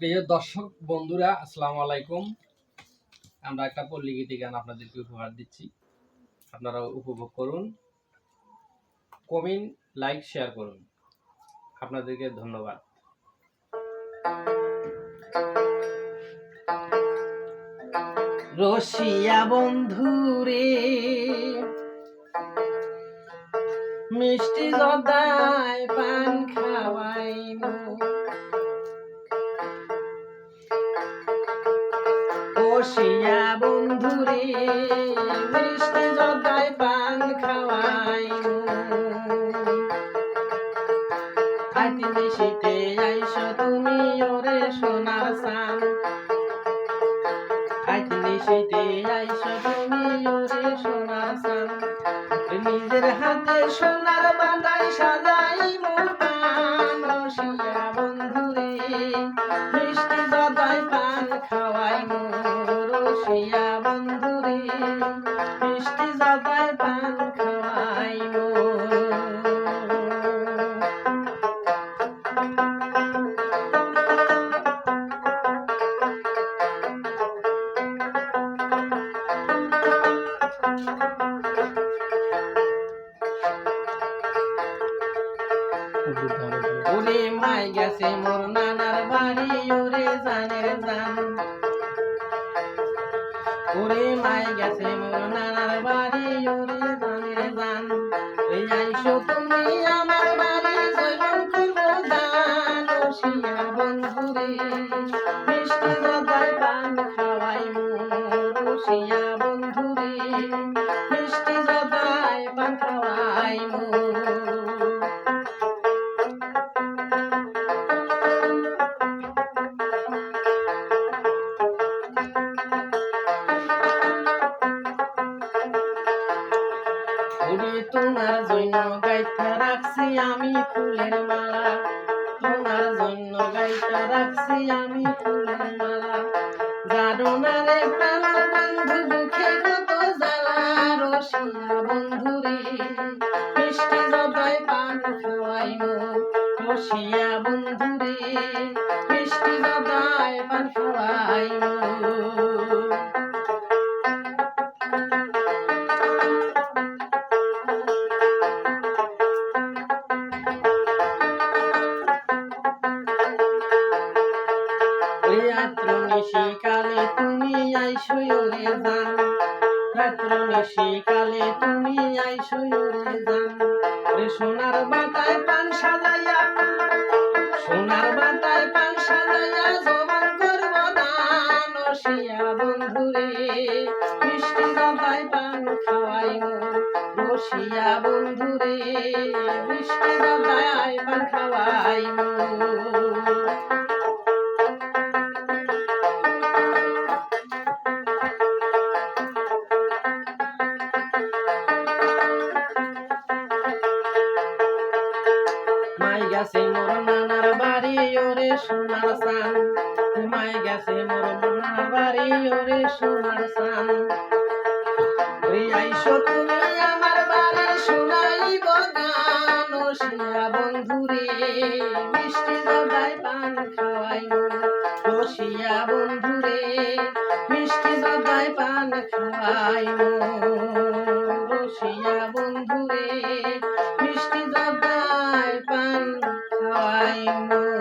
প্রিয় দর্শক বন্ধুরা, আসসালামু আলাইকুম। আমরা একটা পল্লী গীতি গান আপনাদেরকে উপহার দিচ্ছি। আপনারা উপভোগ করুন। কমেন্ট, লাইক, শেয়ার করুন। আপনাদেরকে ধন্যবাদ। রসিয়া বন্ধুরে, মিষ্টি জদায় পান খাওয়াইনো বসিয়া বন্ধুরে, মিষ্টি জদায় পান খাওয়াইনো আটি মিশিতে আইস তুমি ওরে সোনার সান আটি মিশিতে আইস তুমি ওরে সোনার সান নিজের হাতে সোনার বান্দাই সাজাই মোর মিষ্টি জদায় পান খাওয়াই মোর রসিয়া বন্ধুরে। মিষ্টি জদায় পান খাওয়াই মাই গেছে মোর নানার বাড়ি ওরে জানের জান ওরে মাই গেছে মোর নানার বাড়ি ওরে জানের জান এই আইসো তুমি আমার বাড়ি জয়ন করব দান রসিয়া বন্ধুরে মিষ্টি দাদার পান খাওয়াই মোর রসিয়া বন্ধুরে মিষ্টি দাদায় পান খাওয়াই মোর ওরে তোমার জন্য গাইতে রাখছি আমি ফুলের মালা। তোমার জন্য গাইতে রাখছি আমি ফুলের মালা। জানো না রে প্রাণ বন্ধু জ্বালা। রসিয়া বন্ধু রে, মিষ্টি জবাই পান খাওয়াইনো রসিয়া বন্ধু রে, মিষ্টি জবাই পান খাওয়াইনো নিশিকালে তুমি আইসো ওরে যান। রাত্র নিশিকালে তুমি আইসো ওরে যান। ওরে সোনার বাটায় পান সাজাইয়া, সোনার বাটায় পান সাজাইয়া জবান করব দান। রসিয়া বন্ধুরে মিষ্টি দাদায় পান খাওয়াইনো রসিয়া বন্ধুরে মিষ্টি দাদায় পান খাওয়াইনো গেছে মোর নানার বাড়ি, ওরে সোনার সান ঘুমাই গেছে মোর নানার বাড়ি, ওরে সোনার সান ওরে তুমি আমার বাড়ি সোনাই বগান, ও শিয়া বন্ধুরে মিষ্টি জবাই পান খাওয়াই। ও শিয়া বন্ধুরে মিষ্টি জবাই পান খাওয়াই। ও শিয়া বন্ধুরে মিষ্টি জবাই I'm.